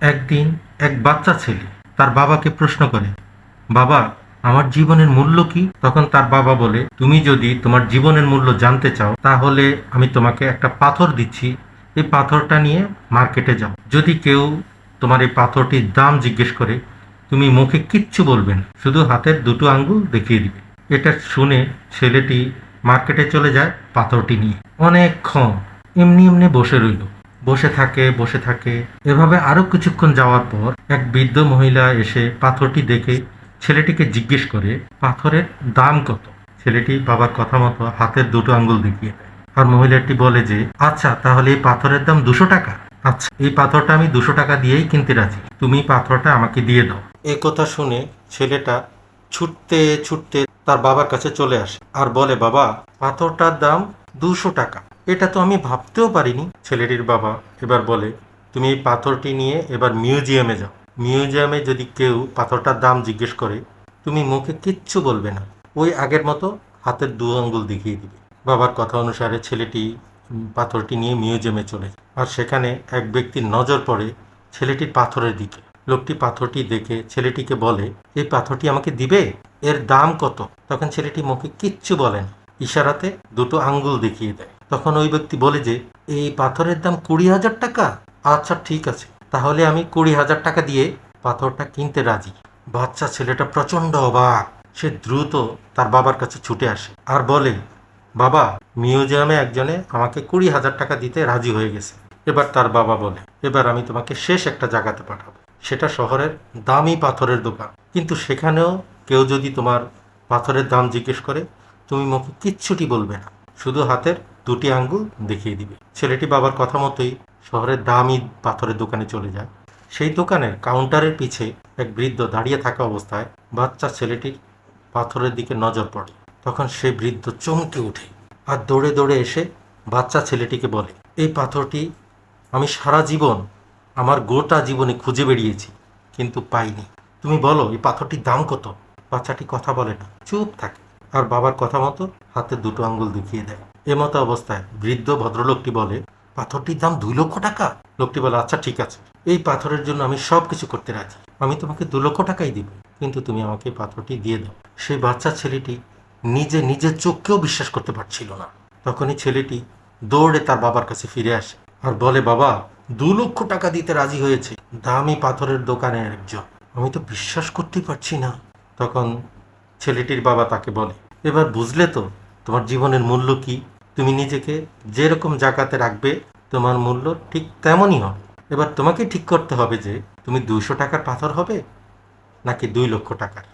একদিন এক বাচ্চা ছেলে তার বাবাকে প্রশ্ন করে, বাবা, আমার জীবনের মূল্য কি? তখন তার বাবা বলে, তুমি যদি তোমার জীবনের মূল্য জানতে চাও, তাহলে আমি তোমাকে একটা পাথর দিচ্ছি। এই পাথরটা নিয়ে মার্কেটে যাও। যদি কেউ তোমার এই পাথরটির দাম জিজ্ঞেস করে, তুমি মুখে কিচ্ছু বলবে না, শুধু হাতের দুটো আঙ্গুল দেখিয়ে দিবে। এটা শুনে ছেলেটি মার্কেটে চলে যায় পাথরটি নিয়ে। অনেকক্ষণ এমনি এমনি বসে রইল। বসে থাকে বসে থাকে। এভাবে আরও কিছুক্ষণ যাওয়ার পর এক বৃদ্ধ মহিলা এসে পাথরটি দেখে ছেলেটিকে জিজ্ঞেস করে, পাথরের দাম কত? ছেলেটি বাবার কথা মতো হাতের দুটো আঙ্গুল দেখিয়ে দেয়। আর মহিলাটি বলে যে আচ্ছা তাহলে এই পাথরের দাম দুশো টাকা? আচ্ছা এই পাথরটা আমি দুশো টাকা দিয়েই কিনতে রাজি। তুমি পাথরটা আমাকে দিয়ে দাও। এ কথা শুনে ছেলেটা ছুটতে ছুটতে তার বাবার কাছে চলে আসে আর বলে, বাবা, পাথরটার দাম দুশো টাকা। এটা তো আমি ভাবতেও পারিনি। ছেলেটির বাবা এবার বলে, তুমি এই পাথরটি নিয়ে এবার মিউজিয়ামে যাও। মিউজিয়ামে যদি কেউ পাথরটার দাম জিজ্ঞেস করে, তুমি মুখে কিচ্ছু বলবে না। ওই আগের মতো হাতের দু আঙ্গুল দেখিয়ে দিবে। বাবার কথা অনুসারে ছেলেটি পাথরটি নিয়ে মিউজিয়ামে চলে যায়। আর সেখানে এক ব্যক্তির নজর পড়ে ছেলেটির পাথরের দিকে। লোকটি পাথরটি দেখে ছেলেটিকে বলে, এই পাথরটি আমাকে দিবে? এর দাম কত? তখন ছেলেটি মুখে কিচ্ছু বলে না। ইশারাতে দুটো আঙ্গুল দেখিয়ে দেয়। তখন ওই ব্যক্তি বলে যে, এই পাথরের দাম কুড়ি হাজার টাকা? আচ্ছা ঠিক আছে। তাহলে আমি কুড়ি হাজার টাকা দিয়ে পাথরটা কিনতে রাজি। বাচ্চা ছেলেটা প্রচণ্ড অবাক। সে দ্রুত তার বাবার কাছে ছুটে আসে আর বলে, বাবা, মিউজিয়ামে একজনে আমাকে কুড়ি হাজার টাকা দিতে রাজি হয়ে গেছে। এবার তার বাবা বলে, এবার আমি তোমাকে শেষ একটা জায়গাতে পাঠাবো। সেটা শহরের দামি পাথরের দোকান। কিন্তু সেখানেও কেউ যদি তোমার পাথরের দাম জিজ্ঞেস করে, তুমি মুখে কিচ্ছুটি বলবে না। শুধু হাতের দুটি আঙ্গুল দেখিয়ে দিবে। ছেলেটি বাবার কথা মতোই শহরের দামি পাথরের দোকানে চলে যায়। সেই দোকানের কাউন্টারের পিছে এক বৃদ্ধ দাঁড়িয়ে থাকা অবস্থায় বাচ্চা ছেলেটির পাথরের দিকে নজর পড়ে। তখন সে বৃদ্ধ চমকে ওঠে আর দৌড়ে দৌড়ে এসে বাচ্চা ছেলেটিকে বলে, এই পাথরটি আমি সারা জীবন, আমার গোটা জীবনে খুঁজে বেরিয়েছি, কিন্তু পাইনি। তুমি বলো, এই পাথরটির দাম কত? বাচ্চাটি কথা বলে না, চুপ থাকে। আর বাবার কথা মতো হাতে দুটো আঙ্গুল দেখিয়ে দেয়। এমতো অবস্থায় বৃদ্ধ ভদ্রলোকটি বলে, পাথরটির দাম দুই লক্ষ টাকা? লোকটি বলে আচ্ছা ঠিক আছে। এই পাথরের জন্য আমি সব কিছু করতে রাজি। আমি তোমাকে দু লক্ষ টাকাই দিব, কিন্তু তুমি আমাকে পাথরটি দিয়ে দাও। সেই বাচ্চা ছেলেটি নিজে নিজের চোখকেও বিশ্বাস করতে পারছিল না। তখনই ছেলেটি দৌড়ে তার বাবার কাছে ফিরে আসে আর বলে, বাবা, দু লক্ষ টাকা দিতে রাজি হয়েছে। দামি পাথরের দোকানের একজন। আমি তো বিশ্বাস করতেই পারছি না। তখন ছেলেটির বাবা তাকে বলে, এবার বুঝলে তো তোমার জীবনের মূল্য কি? তুমি নিজেকে যেরকম জায়গাতে রাখবে, তোমার মূল্য ঠিক তেমনই হবে। এবার তোমাকে ঠিক করতে হবে যে, তুমি দুইশো টাকার পাথর হবে নাকি দুই লক্ষ টাকার?